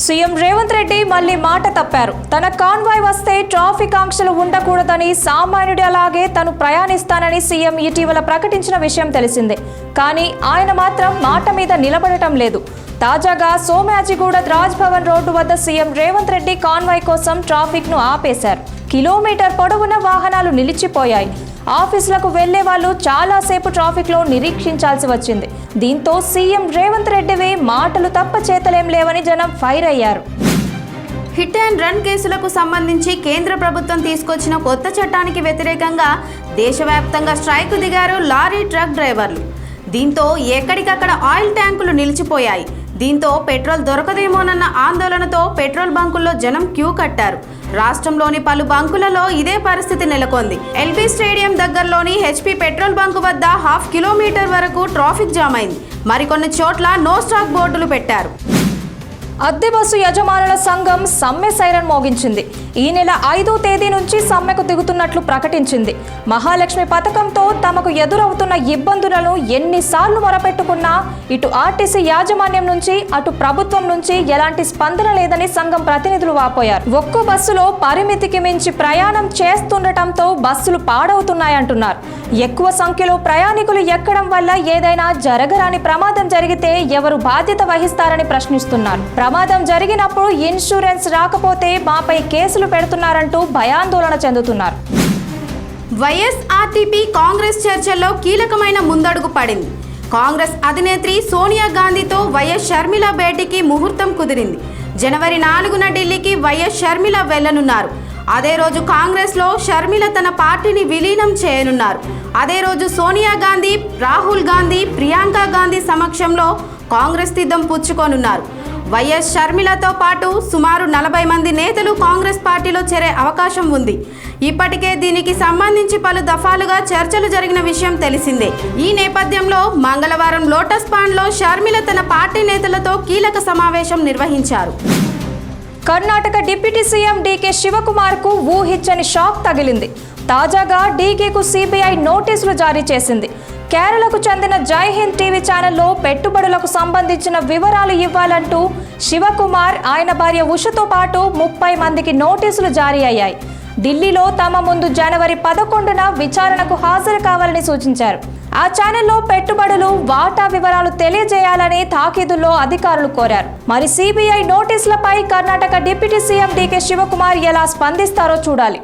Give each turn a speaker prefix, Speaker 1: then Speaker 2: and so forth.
Speaker 1: CM Revanth Reddy మళ్ళీ మాట తప్పారు. తన కాన్వాయ్ వస్తే ట్రాఫిక్ ఆంక్షలు ఉండకూడదని సామాన్యుడి అలాగే తను ప్రయాణిస్తానని సీఎం ఇటీవల ప్రకటించిన విషయం తెలిసిందే. కానీ ఆయన మాత్రం మాట మీద నిలబడటం లేదు. తాజాగా సోమాజిగూడ రాజ్ భవన్ రోడ్డు వద్ద సీఎం రేవంత్ రెడ్డి కాన్వాయ్ కోసం ట్రాఫిక్ను ఆపేశారు. కిలోమీటర్ పొడవున వాహనాలు నిలిచిపోయాయి. ఆఫీసులకు వెళ్ళే వాళ్ళు చాలాసేపు ట్రాఫిక్లో నిరీక్షించాల్సి వచ్చింది. దీంతో సీఎం రేవంత్ రెడ్డివి మాటలు తప్ప చేతలేం లేవని జనం ఫైర్ అయ్యారు.
Speaker 2: హిట్ అండ్ రన్ కేసులకు సంబంధించి కేంద్ర ప్రభుత్వం తీసుకొచ్చిన కొత్త చట్టానికి వ్యతిరేకంగా దేశవ్యాప్తంగా స్ట్రైక్ దిగారు లారీ ట్రక్ డ్రైవర్లు. దీంతో ఎక్కడికక్కడ ఆయిల్ ట్యాంకులు నిలిచిపోయాయి. దీంతో పెట్రోల్ దొరకదేమోనన్న ఆందోళనతో పెట్రోల్ బంకుల్లో జనం క్యూ కట్టారు. రాష్ట్రంలోని పలు బంకులలో ఇదే పరిస్థితి నెలకొంది. ఎల్బీ స్టేడియం దగ్గరలోని హెచ్పి పెట్రోల్ బంకు వద్ద హాఫ్ కిలోమీటర్ వరకు ట్రాఫిక్ జామ్ అయింది. మరికొన్ని చోట్ల నో స్టాక్ బోర్డులు పెట్టారు.
Speaker 1: అద్దె బస్సు యజమానుల సంఘం సమ్మె సైరన్ మోగించింది. ఈ నెల ఐదో తేదీ నుంచి సమ్మెకు దిగుతున్నట్లు ప్రకటించింది. మహాలక్ష్మి పథకంతో తమకు ఎదురవుతున్న ఇబ్బందులను ఎన్నిసార్లు మొరపెట్టుకున్నా ఇటు ఆర్టీసీ యాజమాన్యం నుంచి అటు ప్రభుత్వం నుంచి ఎలాంటి స్పందన లేదని సంఘం ప్రతినిధులు వాపోయారు. ఒక్కో బస్సులో పరిమితికి మించి ప్రయాణం చేస్తుండటంతో బస్సులు పాడవుతున్నాయంటున్నారు ఎక్కువ సంఖ్యలో ప్రయాణికులు ఎక్కడం వల్ల ఏదైనా జరగరాని ప్రమాదం జరిగితే ఎవరు బాధ్యత వహిస్తారని ప్రశ్నిస్తున్నారు. ప్రమాదం జరిగినప్పుడు ఇన్సూరెన్స్ రాకపోతే మాపై కేసులు పెడుతున్నారంటూ భయాందోళన చెందుతున్నారు.
Speaker 2: వైఎస్ఆర్టీపీ కాంగ్రెస్ చర్చల్లో కీలకమైన ముందడుగు పడింది. కాంగ్రెస్ అధినేత్రి సోనియా గాంధీతో వైఎస్ షర్మిల భేటీకి ముహూర్తం కుదిరింది. జనవరి నాలుగున ఢిల్లీకి వైఎస్ షర్మిల వెళ్ళనున్నారు అదే రోజు కాంగ్రెస్లో షర్మిల తన పార్టీని విలీనం చేయనున్నారు. అదే రోజు సోనియా గాంధీ రాహుల్ గాంధీ ప్రియాంక గాంధీ సమక్షంలో కాంగ్రెస్ తీర్థం పుచ్చుకోనున్నారు. వైఎస్ షర్మిలతో పాటు సుమారు నలభై మంది నేతలు కాంగ్రెస్ పార్టీలో చేరే అవకాశం ఉంది. ఇప్పటికే దీనికి సంబంధించి పలు దఫాలుగా చర్చలు జరిగిన విషయం తెలిసిందే. ఈ నేపథ్యంలో మంగళవారం లోటస్ పాండ్లో షర్మిల తన పార్టీ నేతలతో కీలక సమావేశం నిర్వహించారు.
Speaker 1: కర్ణాటక డిప్యూటీ సీఎం డీకే శివకుమార్కు ఊహించని షాక్ తగిలింది. తాజాగా డీకేకు సిబిఐ నోటీసులు జారీ చేసింది. కేరళకు చెందిన జై హింద్ టీవీ ఛానల్లో పెట్టుబడులకు సంబంధించిన వివరాలు ఇవ్వాలంటూ శివకుమార్ ఆయన భార్య ఉషతో పాటు ముప్పై మందికి నోటీసులు జారీ అయ్యాయి. ఢిల్లీలో తమ ముందు జనవరి పదకొండున విచారణకు హాజరు కావాలని సూచించారు. ఆ ఛానల్లో పెట్టుబడులు వాటా వివరాలు తెలియజేయాలని తాకీదుల్లో అధికారులు కోరారు. మరి CBI నోటీసులపై Karnataka deputy CM DK Shivakumar ఎలా స్పందిస్తారో చూడాలి.